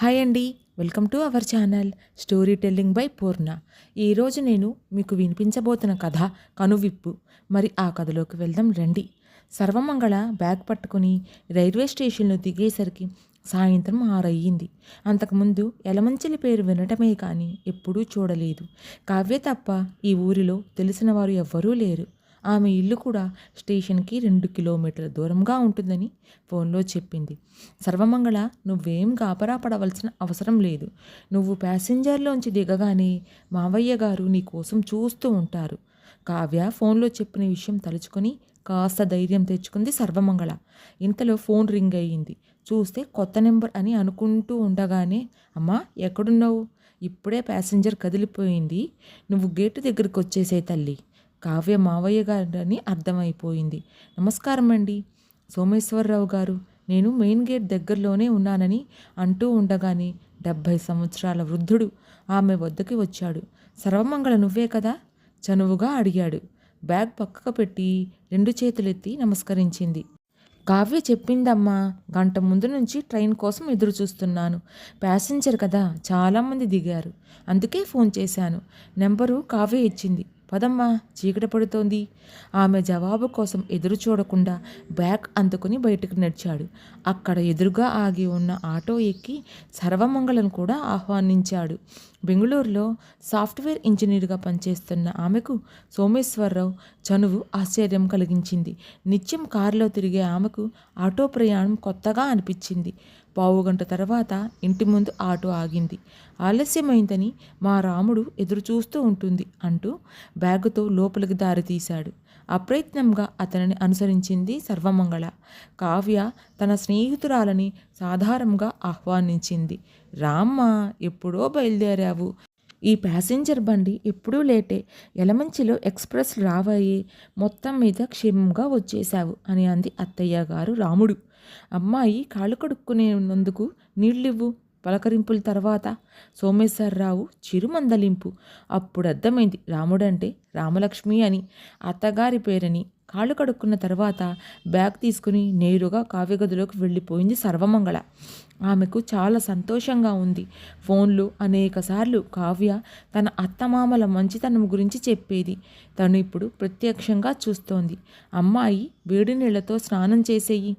Hi అండి. Welcome to our channel story telling by Purna. ఈరోజు నేను మీకు వినిపించబోతున్న కథ కనువిప్పు. మరి ఆ కథలోకి వెళ్దాం రండి. సర్వమంగళ బ్యాగ్ పట్టుకుని రైల్వే స్టేషన్లో దిగేసరికి సాయంత్రం ఆరయ్యింది. అంతకుముందు ఎలమంచిలి పేరు వినటమే కానీ ఎప్పుడూ చూడలేదు. కావ్య తప్ప ఈ ఊరిలో తెలిసిన వారు ఎవ్వరూ లేరు. ఆమె ఇల్లు కూడా స్టేషన్కి రెండు కిలోమీటర్ల దూరంగా ఉంటుందని ఫోన్లో చెప్పింది. సర్వమంగళ నువ్వేం గాబరా పడవలసిన అవసరం లేదు. నువ్వు ప్యాసింజర్లోంచి దిగగానే మావయ్య గారు నీ కోసం చూస్తూ ఉంటారు. కావ్య ఫోన్లో చెప్పిన విషయం తలుచుకొని కాస్త ధైర్యం తెచ్చుకుంది సర్వమంగళ. ఇంతలో ఫోన్ రింగ్ అయ్యింది. చూస్తే కొత్త నెంబర్ అని అనుకుంటూ ఉండగానే అమ్మా ఎక్కడున్నావు? ఇప్పుడే ప్యాసింజర్ కదిలిపోయింది. నువ్వు గేటు దగ్గరికి వచ్చేసే తల్లి. కావ్య మావయ్య గారని అర్థమైపోయింది. నమస్కారం అండి సోమేశ్వరరావు గారు నేను మెయిన్ గేట్ దగ్గరలోనే ఉన్నానని అంటూ ఉండగానే డెబ్భై సంవత్సరాల వృద్ధుడు ఆమె వద్దకి వచ్చాడు. సర్వమంగళ నువ్వే కదా? చనువుగా అడిగాడు. బ్యాగ్ పక్కకు పెట్టి రెండు చేతులెత్తి నమస్కరించింది. కావ్య చెప్పిందమ్మా గంట ముందు నుంచి ట్రైన్ కోసం ఎదురు చూస్తున్నాను ప్యాసింజర్ కదా చాలామంది దిగారు. అందుకే ఫోన్ చేశాను. నెంబరు కావ్య ఇచ్చింది. పదమ్మా చీకటి పడుతోంది. ఆమె జవాబు కోసం ఎదురు చూడకుండా బ్యాగ్ అందుకుని బయటకు నడిచాడు. అక్కడ ఎదురుగా ఆగి ఉన్న ఆటో ఎక్కి సర్వమంగళను కూడా ఆహ్వానించాడు. బెంగళూరులో సాఫ్ట్వేర్ ఇంజనీర్గా పనిచేస్తున్న ఆమెకు సోమేశ్వరరావు చనువు ఆశ్చర్యం కలిగించింది. నిత్యం కారులో తిరిగే ఆమెకు ఆటో ప్రయాణం కొత్తగా అనిపించింది. పావుగంట తర్వాత ఇంటి ముందు ఆటో ఆగింది. ఆలస్యమైందని మా రాముడు ఎదురు చూస్తూ ఉంటుంది అంటూ బ్యాగుతో లోపలికి దారి తీశాడు. అప్రయత్నంగా అతనిని అనుసరించింది సర్వమంగళ. కావ్య తన స్నేహితురాలని సాధారణంగా ఆహ్వానించింది. రామ్మ ఎప్పుడో బయలుదేరావు. ఈ ప్యాసింజర్ బండి ఎప్పుడూ లేటే. ఎలమంచిలో ఎక్స్ప్రెస్ రావాయి. మొత్తం మీద క్షేమంగా వచ్చేశావు అని అంది అత్తయ్య గారు రాముడు. అమ్మాయి కాళ్ళు కడుక్కునేందుకు నీళ్ళివ్వు. పలకరింపుల తర్వాత సోమేశ్వరరావు చిరుమందలింపు. అప్పుడు అర్థమైంది రాముడంటే రామలక్ష్మి అని. అత్తగారి పేరని కాళ్ళు కడుక్కున్న తర్వాత బ్యాగ్ తీసుకుని నేరుగా కావ్యగదిలోకి వెళ్ళిపోయింది సర్వమంగళ. ఆమెకు చాలా సంతోషంగా ఉంది. ఫోన్లో అనేకసార్లు కావ్య తన అత్తమామల మంచితనం గురించి చెప్పేది. తను ఇప్పుడు ప్రత్యక్షంగా చూస్తోంది. అమ్మాయి వేడి నీళ్ళతో స్నానం చేసేయి.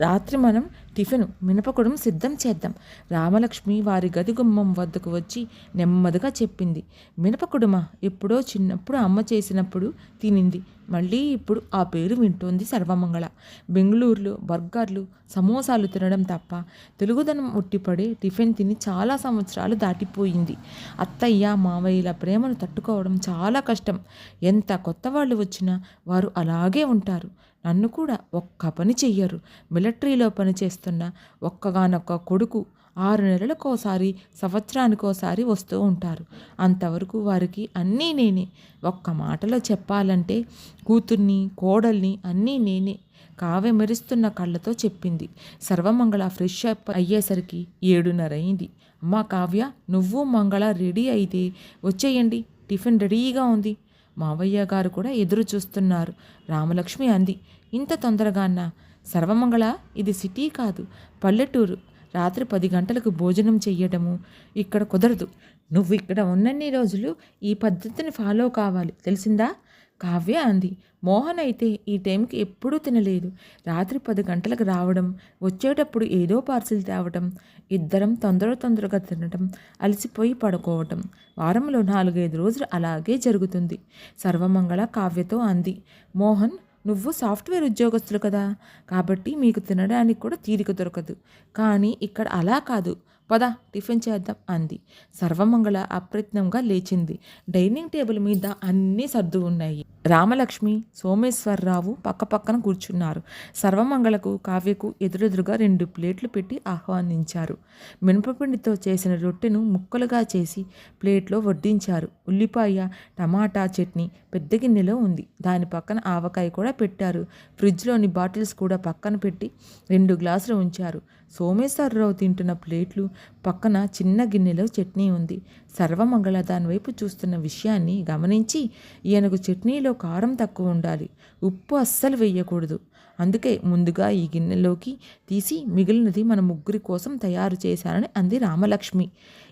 రాత్రి మనం టిఫిన్ మినపకుడం సిద్ధం చేద్దాం. రామలక్ష్మి వారి గది గుమ్మం వద్దకు వచ్చి నెమ్మదిగా చెప్పింది. మినపకుడుమ ఎప్పుడో చిన్నప్పుడు అమ్మ చేసినప్పుడు తినింది. మళ్ళీ ఇప్పుడు ఆ పేరు వింటోంది సర్వమంగళ. బెంగళూరులో బర్గర్లు సమోసాలు తినడం తప్ప తెలుగుదనం ఉట్టిపడే టిఫిన్ తిని చాలా సంవత్సరాలు దాటిపోయింది. అత్తయ్య మావయ్యల ప్రేమను తట్టుకోవడం చాలా కష్టం. ఎంత కొత్త వాళ్ళు వచ్చినా వారు అలాగే ఉంటారు. నన్ను కూడా ఒక్క పని చెయ్యరు. మిలిటరీలో పనిచేస్తున్న ఒక్కగానొక్క కొడుకు ఆరు నెలలకోసారి సంవత్సరానికోసారి వస్తూ ఉంటారు. అంతవరకు వారికి అన్నీ నేనే. ఒక్క మాటలో చెప్పాలంటే కూతుర్ని కోడల్ని అన్నీ నేనే. కావ్య మెరుస్తున్న కళ్ళతో చెప్పింది. సర్వమంగళ ఫ్రెష్ అప్ అయ్యేసరికి ఏడున్నర అయింది అమ్మా కావ్య నువ్వు మంగళ రెడీ అయితే వచ్చేయండి. టిఫిన్ రెడీగా ఉంది. మావయ్య గారు కూడా ఎదురు చూస్తున్నారు. రామలక్ష్మి అంది. ఇంత తొందరగానా సర్వమంగళ ఇది సిటీ కాదు పల్లెటూరు. రాత్రి పది గంటలకు భోజనం చెయ్యడము ఇక్కడ కుదరదు. నువ్వు ఇక్కడ ఉన్నన్ని రోజులు ఈ పద్ధతిని ఫాలో కావాలి. తెలిసిందా? కావ్య అంది. మోహన్ అయితే ఈ టైంకి ఎప్పుడూ తినలేదు. రాత్రి పది గంటలకు రావడం వచ్చేటప్పుడు ఏదో పార్సిల్ తేవటం ఇద్దరం తొందర తొందరగా తినటం అలసిపోయి పడుకోవటం. వారంలో నాలుగైదు రోజులు అలాగే జరుగుతుంది. సర్వమంగళ కావ్యతో అంది. మోహన్ నువ్వు సాఫ్ట్వేర్ ఉద్యోగస్తులు కదా. కాబట్టి మీకు తినడానికి కూడా తీరిక దొరకదు. కానీ ఇక్కడ అలా కాదు. పద టిఫిన్ చేద్దాం అంది. సర్వమంగళ అప్రయత్నంగా లేచింది. డైనింగ్ టేబుల్ మీద అన్నీ సర్దు ఉన్నాయి. రామలక్ష్మి సోమేశ్వరరావు పక్కపక్కన కూర్చున్నారు. సర్వమంగళకు కావ్యకు ఎదురెదురుగా రెండు ప్లేట్లు పెట్టి ఆహ్వానించారు. మినపపిండితో చేసిన రొట్టెను ముక్కలుగా చేసి ప్లేట్లో వడ్డించారు. ఉల్లిపాయ టమాటా చట్నీ పెద్ద గిన్నెలో ఉంది. దాని పక్కన ఆవకాయ కూడా పెట్టారు. ఫ్రిడ్జ్లోని బాటిల్స్ కూడా పక్కన పెట్టి రెండు గ్లాసులు ఉంచారు. సోమేశ్వరరావు తింటున్న ప్లేట్లు పక్కన చిన్న గిన్నెలో చట్నీ ఉంది. సర్వమంగళ దానివైపు చూస్తున్న విషయాన్ని గమనించి ఈయనకు చట్నీలో కారం తక్కువ ఉండాలి. ఉప్పు అస్సలు వేయకూడదు. అందుకే ముందుగా ఈ గిన్నెలోకి తీసి మిగిలినది మన ముగ్గురి కోసం తయారు చేశానని అంది రామలక్ష్మి.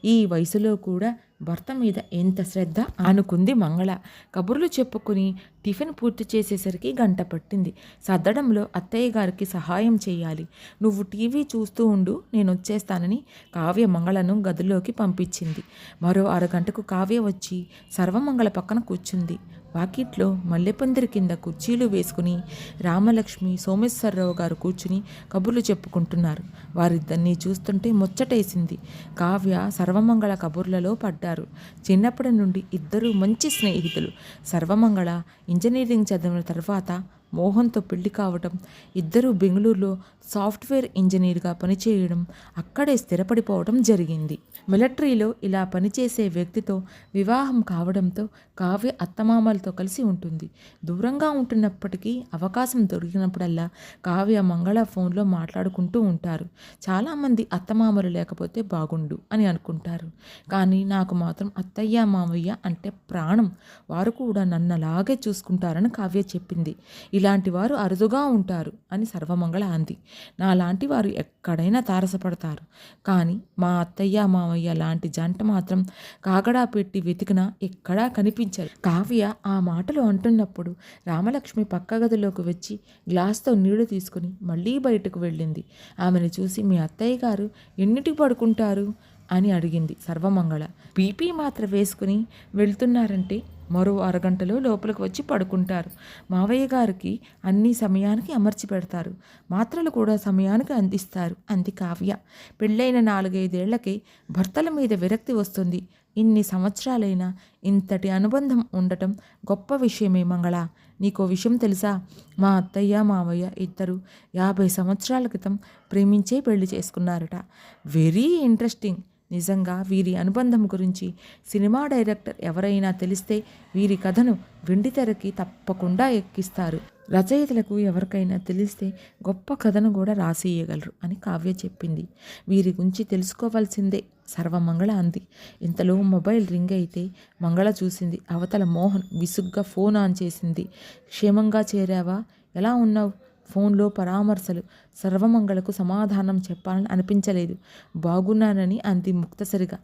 ఈ వయసులో కూడా భర్త మీద ఎంత శ్రద్ధ? అనుకుంది మంగళ. కబుర్లు చెప్పుకుని టిఫిన్ పూర్తి చేసేసరికి గంట పట్టింది. సర్దడంలో అత్తయ్య గారికి సహాయం చేయాలి. నువ్వు టీవీ చూస్తూ ఉండు నేను వచ్చేస్తానని కావ్య మంగళను గదిలోకి పంపించింది. మరో అరగంటకు కావ్య వచ్చి సర్వమంగళ పక్కన కూర్చుంది. వాకిట్లో మల్లెపందిరి కింద కుర్చీలు వేసుకుని రామలక్ష్మి సోమేశ్వరరావు గారు కూర్చుని కబుర్లు చెప్పుకుంటున్నారు. వారిద్దరినీ చూస్తుంటే ముచ్చటేసింది. కావ్య సర్వమంగళ కబుర్లలో పడ్డారు. చిన్నప్పటి నుండి ఇద్దరు మంచి స్నేహితులు. సర్వమంగళ ఇంజనీరింగ్ చదివిన తర్వాత మోహన్తో పెళ్ళి కావటం ఇద్దరూ బెంగళూరులో సాఫ్ట్వేర్ ఇంజనీర్గా పనిచేయడం అక్కడే స్థిరపడిపోవడం జరిగింది. మిలిటరీలో ఇలా పనిచేసే వ్యక్తితో వివాహం కావడంతో కావ్య అత్తమామలతో కలిసి ఉంటుంది. దూరంగా ఉంటున్నప్పటికీ అవకాశం దొరికినప్పుడల్లా కావ్య మంగళ ఫోన్లో మాట్లాడుకుంటూ ఉంటారు. చాలామంది అత్తమామలు లేకపోతే బాగుండు అని అనుకుంటారు. కానీ నాకు మాత్రం అత్తయ్య మామయ్య అంటే ప్రాణం. వారు కూడా నన్ను అలాగే చూసుకుంటారని కావ్య చెప్పింది. ఇలాంటి వారు అరుదుగా ఉంటారు అని సర్వమంగళ అంది. నాలాంటి వారు ఎక్కడైనా తారసపడతారు. కానీ మా అత్తయ్య మామయ్య లాంటి జంట మాత్రం కాగడా పెట్టి వెతికినా ఎక్కడా కనిపించారు. కావ్య ఆ మాటలు అంటున్నప్పుడు రామలక్ష్మి పక్క గదిలోకి వచ్చి గ్లాస్తో నీళ్ళు తీసుకుని మళ్ళీ బయటకు వెళ్ళింది. ఆమెను చూసి మీ అత్తయ్య గారు ఎన్నిటికి పడుకుంటారు? అని అడిగింది సర్వమంగళ. బీపీ మాత్ర వేసుకుని వెళ్తున్నారంటే మరో అరగంటలో లోపలికి వచ్చి పడుకుంటారు. మావయ్య గారికి అన్ని సమయానికి అమర్చి పెడతారు. మాత్రలు కూడా సమయానికి అందిస్తారు. అంది కావ్య. పెళ్ళైన నాలుగైదేళ్ళకి భర్తల మీద విరక్తి వస్తుంది. ఇన్ని సంవత్సరాలైనా ఇంతటి అనుబంధం ఉండటం గొప్ప విషయమే మంగళ. నీకో విషయం తెలుసా? మా అత్తయ్య మావయ్య ఇద్దరు యాభై సంవత్సరాల క్రితం ప్రేమించే పెళ్ళి చేసుకున్నారట. Very interesting. నిజంగా వీరి అనుబంధం గురించి సినిమా డైరెక్టర్ ఎవరైనా తెలిస్తే వీరి కథను వెండితెరకి తప్పకుండా ఎక్కిస్తారు. రచయితలకు ఎవరికైనా తెలిస్తే గొప్ప కథను కూడా రాసియగలరు అని కావ్య చెప్పింది. వీరి గురించి తెలుసుకోవాల్సిందే సర్వమంగళ అంది. ఇంతలో మొబైల్ రింగ్ అయితే మంగళ చూసింది. అవతల మోహన్ విసుగ్గా ఫోన్ ఆన్ చేసింది. క్షేమంగా చేరావా? ఎలా ఉన్నావు? ఫోన్లో పరామర్శలు. సర్వమంగళకు సమాధానం చెప్పాలని అనిపించలేదు. బాగున్నానని అంది ముక్తసరిగా.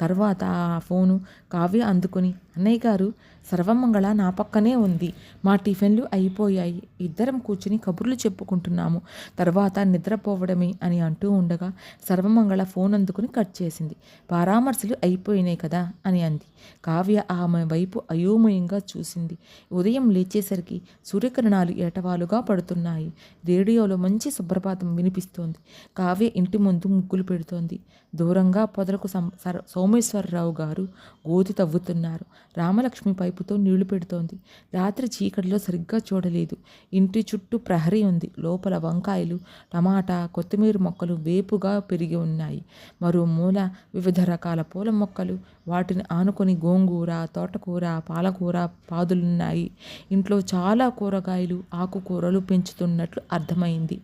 తర్వాత ఆ ఫోను కావ్య అందుకుని అన్నయ్య గారు సర్వమంగళ నా పక్కనే ఉంది. మా టిఫిన్లు అయిపోయాయి. ఇద్దరం కూర్చుని కబుర్లు చెప్పుకుంటున్నాము. తర్వాత నిద్రపోవడమే అని అంటూ ఉండగా సర్వమంగళ ఫోన్ అందుకుని కట్ చేసింది. పరామర్శలు అయిపోయినాయి కదా అని అంది. కావ్య ఆమె వైపు అయోమయంగా చూసింది. ఉదయం లేచేసరికి సూర్యకిరణాలు ఏటవాలుగా పడుతున్నాయి. రేడియోలో మంచి సుప్రభాతం వినిపిస్తోంది. కావ్య ఇంటి ముందు ముగ్గులు పెడుతోంది. దూరంగా పొదలకు సోమేశ్వరరావు గారు గోతి తవ్వుతున్నారు. రామలక్ష్మి పైపుతో నీళ్ళు పెడుతోంది. రాత్రి చీకటిలో సరిగ్గా చూడలేదు. ఇంటి చుట్టూ ప్రహరీ ఉంది. లోపల వంకాయలు టమాటా కొత్తిమీర మొక్కలు వేపుగా పెరిగి ఉన్నాయి. మరో మూల వివిధ రకాల పూల మొక్కలు వాటిని ఆనుకొని గోంగూర తోటకూర పాలకూర పాదులున్నాయి. ఇంట్లో చాలా కూరగాయలు ఆకుకూరలు పెంచుతున్నట్లు అర్థమైంది.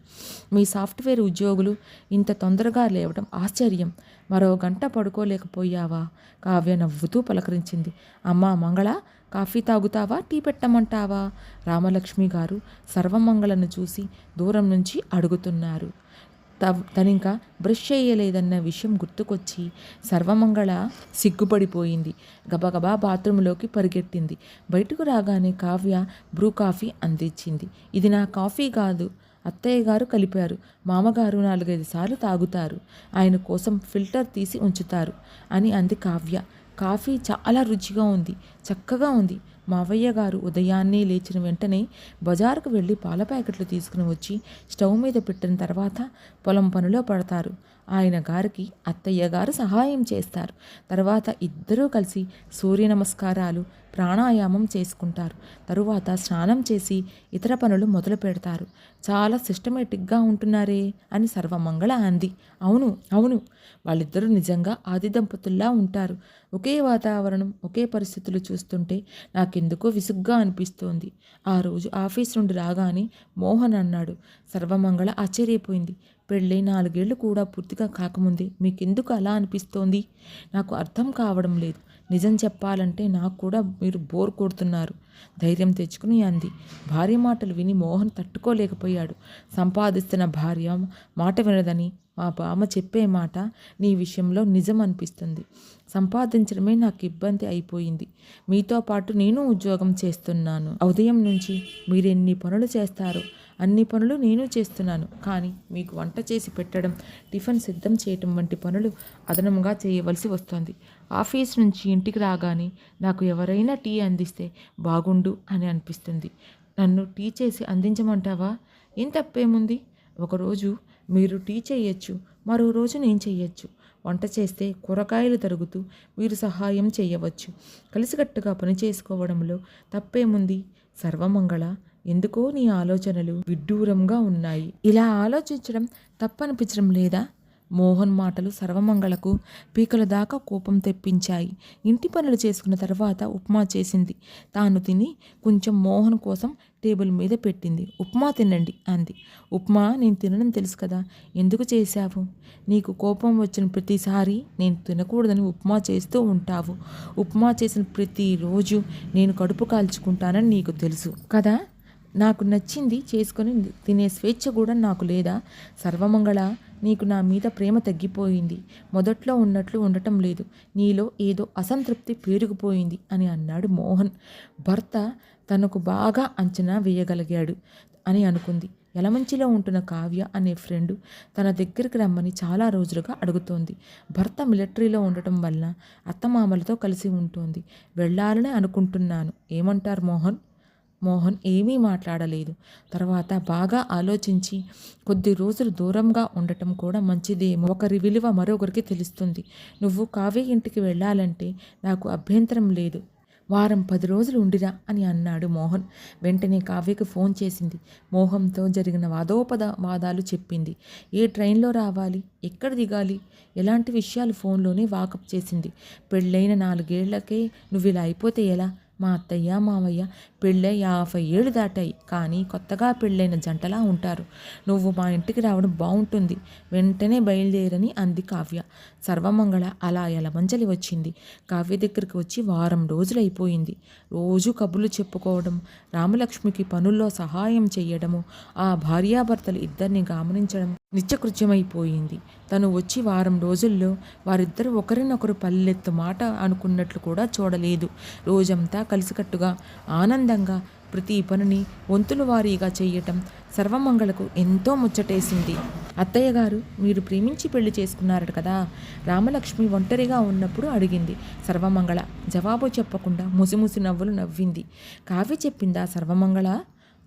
మీ సాఫ్ట్వేర్ ఉద్యోగులు ఇంత తొందరగా లేవడం ఆశ్చర్యం. మరో గంట పడుకోలేకపోయావా? కావ్య నవ్వుతూ పలకరించింది. అమ్మా మంగళ కాఫీ తాగుతావా? టీ పెట్టమంటావా? రామలక్ష్మి గారు సర్వమంగళను చూసి దూరం నుంచి అడుగుతున్నారు. తనింకా బ్రష్ చేయలేదన్న విషయం గుర్తుకొచ్చి సర్వమంగళ సిగ్గుపడిపోయింది. గబగబా బాత్రూంలోకి పరిగెట్టింది బయటకు రాగానే కావ్య బ్రూ కాఫీ అందించింది. ఇది నా కాఫీ కాదు. అత్తయ్య గారు కలిపారు. మామగారు నాలుగైదు సార్లు తాగుతారు. ఆయన కోసం ఫిల్టర్ తీసి ఉంచుతారు అని అంది కావ్య. కాఫీ చాలా రుచిగా ఉంది. చక్కగా ఉంది. మావయ్య గారు ఉదయాన్నే లేచిన వెంటనే బజారుకు వెళ్ళి పాల ప్యాకెట్లు తీసుకుని వచ్చి స్టవ్ మీద పెట్టిన తర్వాత పొలం పనిలో పడతారు. ఆయన గారికి అత్తయ్య గారు సహాయం చేస్తారు. తర్వాత ఇద్దరూ కలిసి సూర్య నమస్కారాలు ప్రాణాయామం చేసుకుంటారు. తరువాత స్నానం చేసి ఇతర పనులు మొదలు పెడతారు. చాలా సిస్టమేటిక్గా ఉంటున్నారే అని సర్వమంగళ అంది. అవును అవును. వాళ్ళిద్దరూ నిజంగా ఆది దంపతుల్లా ఉంటారు. ఒకే వాతావరణం ఒకే పరిస్థితులు చూస్తుంటే నాకెందుకో విసుగ్గా అనిపిస్తోంది. ఆ రోజు ఆఫీస్ నుండి రాగానే మోహన్ అన్నాడు సర్వమంగళ ఆశ్చర్యపోయింది. పెళ్ళై నాలుగేళ్ళు కూడా పూర్తిగా కాకముందే. మీకెందుకు అలా అనిపిస్తోంది? నాకు అర్థం కావడం లేదు. నిజం చెప్పాలంటే నాకు కూడా మీరు బోర్ కొడుతున్నారు. ధైర్యం తెచ్చుకుని అంది. భార్య మాటలు విని మోహన్ తట్టుకోలేకపోయాడు. సంపాదిస్తున్న భార్య మాట వినదని మా బామ్మ చెప్పే మాట నీ విషయంలో నిజం అనిపిస్తుంది సంపాదించడమే నాకు ఇబ్బంది అయిపోయింది. మీతో పాటు నేను ఉద్యోగం చేస్తున్నాను. ఉదయం నుంచి మీరు ఎన్ని పనులు చేస్తారు అన్ని పనులు నేను చేస్తున్నాను. కానీ మీకు వంట చేసి పెట్టడం టిఫిన్ సిద్ధం చేయటం వంటి పనులు అదనంగా చేయవలసి వస్తుంది. ఆఫీస్ నుంచి ఇంటికి రాగానే నాకు ఎవరైనా టీ అందిస్తే బాగుండు అని అనిపిస్తుంది. నన్ను టీ చేసి అందించమంటావా? ఏం తప్పేముంది? ఒకరోజు మీరు టీ చేయొచ్చు మరో రోజు నేను చేయొచ్చు వంట చేస్తే కూరగాయలు తరుగుతూ మీరు సహాయం చేయవచ్చు కలిసికట్టుగా పని చేసుకోవడంలో తప్పేముంది? సర్వమంగళ. ఎందుకో నీ ఆలోచనలు విడ్డూరంగా ఉన్నాయి. ఇలా ఆలోచించడం తప్పనిపించడం లేదా? మోహన్ మాటలు సర్వమంగళకు పీకల దాకా కోపం తెప్పించాయి. ఇంటి పనులు చేసుకున్న తర్వాత ఉప్మా చేసింది. తాను తిని కొంచెం మోహన్ కోసం టేబుల్ మీద పెట్టింది. ఉప్మా తినండి అంది. ఉప్మా? నేను తినడం తెలుసు కదా. ఎందుకు చేశావు? నీకు కోపం వచ్చిన ప్రతిసారి నేను తినకూడదని ఉప్మా చేస్తూ ఉంటావు. ఉప్మా చేసిన ప్రతిరోజు నేను కడుపు కాల్చుకుంటానని నీకు తెలుసు కదా. నాకు నచ్చింది చేసుకొని తినే స్వేచ్ఛ కూడా నాకు లేదా. సర్వమంగళ నీకు నా మీద ప్రేమ తగ్గిపోయింది. మొదట్లో ఉన్నట్లు ఉండటం లేదు. నీలో ఏదో అసంతృప్తి పేరుకుపోయింది అని అన్నాడు మోహన్. భర్త తనకు బాగా అంచనా వేయగలిగాడు అని అనుకుంది. యలమంచిలో ఉంటున్న కావ్య అనే ఫ్రెండ్ తన దగ్గరికి రమ్మని చాలా రోజులుగా అడుగుతోంది. భర్త మిలిటరీలో ఉండటం వల్ల అత్తమామలతో కలిసి ఉంటుంది. వెళ్ళాలని అనుకుంటున్నాను. ఏమంటారు మోహన్? మోహన్ ఏమీ మాట్లాడలేదు. తర్వాత బాగా ఆలోచించి కొద్ది రోజులు దూరంగా ఉండటం కూడా మంచిదేమో. ఒకరి విలువ మరొకరికి తెలుస్తుంది. నువ్వు కావ్య ఇంటికి వెళ్ళాలంటే నాకు అభ్యంతరం లేదు. వారం పది రోజులు ఉండిరా అని అన్నాడు మోహన్. వెంటనే కావ్యకు ఫోన్ చేసింది. మోహంతో జరిగిన వాదోపద వాదాలు చెప్పింది. ఏ ట్రైన్లో రావాలి? ఎక్కడ దిగాలి? ఎలాంటి విషయాలు ఫోన్లోనే వాకప్ చేసింది. పెళ్ళైన నాలుగేళ్ళకే నువ్వు ఇలా అయిపోతే ఎలా? మా అత్తయ్య మావయ్య పెళ్ళై యాభై ఏళ్ళు దాటాయి. కానీ కొత్తగా పెళ్ళైన జంటలా ఉంటారు. నువ్వు మా ఇంటికి రావడం బాగుంటుంది వెంటనే బయలుదేరని అంది కావ్య. సర్వమంగళ అలా ఎలమంజలి వచ్చింది. కావ్య దగ్గరికి వచ్చి వారం రోజులు అయిపోయింది రోజు కబుర్లు చెప్పుకోవడం రామలక్ష్మికి పనుల్లో సహాయం చేయడము ఆ భార్యాభర్తలు ఇద్దరిని గమనించడం నిత్యకృత్యమైపోయింది. తను వచ్చి వారం రోజుల్లో వారిద్దరు ఒకరినొకరు పల్లెత్తు మాట అనుకున్నట్లు కూడా చూడలేదు. రోజంతా కలిసికట్టుగా ఆనందంగా ప్రతి పనిని వంతుల వారీగా చేయటం సర్వమంగళకు ఎంతో ముచ్చటేసింది. అత్తయ్య గారు మీరు ప్రేమించి పెళ్ళి చేసుకున్నారట కదా? రామలక్ష్మి ఒంటరిగా ఉన్నప్పుడు అడిగింది. సర్వమంగళ జవాబు చెప్పకుండా ముసిముసి నవ్వులు నవ్వింది. కావ్య చెప్పిందా సర్వమంగళ?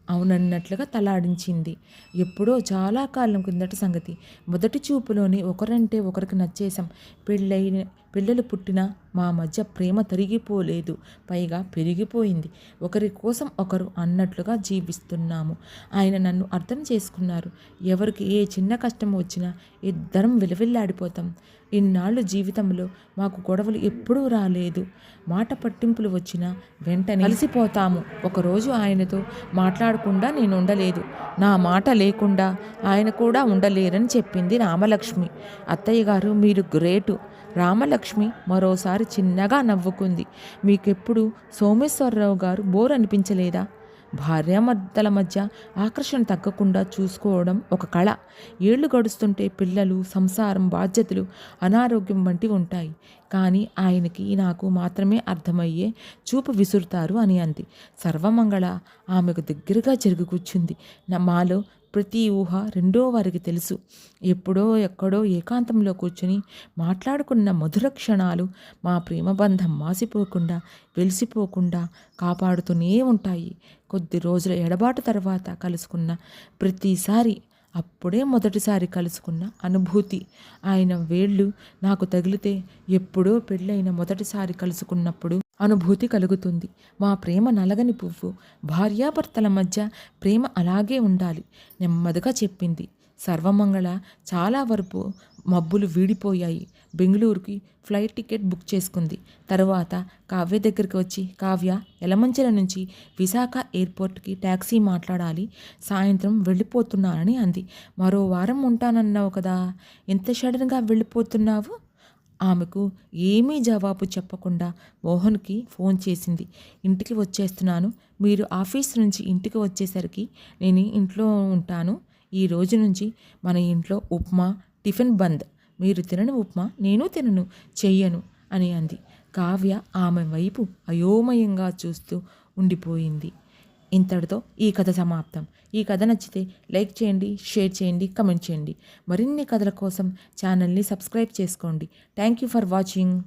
అవునన్నట్లుగా తలాడించింది. ఎప్పుడో చాలా కాలం కిందట సంగతి. మొదటి చూపులోనే ఒకరంటే ఒకరికి నచ్చేశాం. పెళ్ళైన పిల్లలు పుట్టినా మా మధ్య ప్రేమ తరిగిపోలేదు పైగా పెరిగిపోయింది. ఒకరి కోసం ఒకరు అన్నట్లుగా జీవిస్తున్నాము. ఆయన నన్ను అర్థం చేసుకున్నారు. ఎవరికి ఏ చిన్న కష్టం వచ్చినా ఇద్దరం విలవిల్లాడిపోతాం. ఇన్నాళ్ళు జీవితంలో మాకు గొడవలు ఎప్పుడూ రాలేదు. మాట పట్టింపులు వచ్చినా వెంటనే కలిసిపోతాము. ఒకరోజు ఆయనతో మాట్లాడకుండా నేను ఉండలేదు. నా మాట లేకుండా ఆయన కూడా ఉండలేరని చెప్పింది రామలక్ష్మి. అత్తయ్య గారు మీరు గ్రేటు. రామలక్ష్మి మరోసారి చిన్నగా నవ్వుకుంది. మీకెప్పుడు సోమేశ్వరరావు గారు బోర్ అనిపించలేదా? భార్యామర్దల మధ్య ఆకర్షణ తగ్గకుండా చూసుకోవడం ఒక కళ. ఏళ్ళు గడుస్తుంటే పిల్లలు సంసారం బాధ్యతలు అనారోగ్యం వంటివి ఉంటాయి. కానీ ఆయనకి నాకు మాత్రమే అర్థమయ్యే చూపు విసురుతారు అని అంది. సర్వమంగళ ఆమెకు దగ్గరగా జరిగి కూర్చుంది. మాలో ప్రతి ఊహ రెండో వారికి తెలుసు. ఎప్పుడో ఎక్కడో ఏకాంతంలో కూర్చుని మాట్లాడుకున్న మధుర క్షణాలు మా ప్రేమబంధం మాసిపోకుండా వెలిసిపోకుండా కాపాడుతూనే ఉంటాయి. కొద్ది రోజుల ఎడబాటు తర్వాత కలుసుకున్న ప్రతిసారి అప్పుడే మొదటిసారి కలుసుకున్న అనుభూతి. ఆయన వేళ్ళు నాకు తగిలితే ఎప్పుడో పెళ్ళైన మొదటిసారి కలుసుకున్నప్పుడు అనుభూతి కలుగుతుంది. మా ప్రేమ నలగని పువ్వు భార్యాభర్తల మధ్య ప్రేమ అలాగే ఉండాలి నెమ్మదిగా చెప్పింది. సర్వమంగళ చాలా వరకు మబ్బులు వీడిపోయాయి. బెంగళూరుకి ఫ్లైట్ టికెట్ బుక్ చేసుకుంది. తర్వాత కావ్య దగ్గరికి వచ్చి కావ్య ఎలమంచెల నుంచి విశాఖ ఎయిర్పోర్ట్కి ట్యాక్సీ మాట్లాడాలి సాయంత్రం వెళ్ళిపోతున్నానని అంది. మరో వారం ఉంటానన్నావు కదా ఎంత సడన్గా వెళ్ళిపోతున్నావు? ఆమెకు ఏమీ జవాబు చెప్పకుండా మోహన్కి ఫోన్ చేసింది. ఇంటికి వచ్చేస్తున్నాను. మీరు ఆఫీస్ నుంచి ఇంటికి వచ్చేసరికి నేను ఇంట్లో ఉంటాను. ఈ రోజు నుంచి మన ఇంట్లో ఉప్మా టిఫిన్ బంద్. మీరు తినని ఉప్మా నేను తినను చెయ్యను అని అంది. కావ్య ఆమె వైపు అయోమయంగా చూస్తూ ఉండిపోయింది. ఇంతటితో ఈ కథ సమాప్తం. ఈ కథ నచ్చితే లైక్ చేయండి షేర్ చేయండి కమెంట్ చేయండి. మరిన్ని కథల కోసం ఛానల్ని సబ్స్క్రైబ్ చేసుకోండి. Thank you for watching.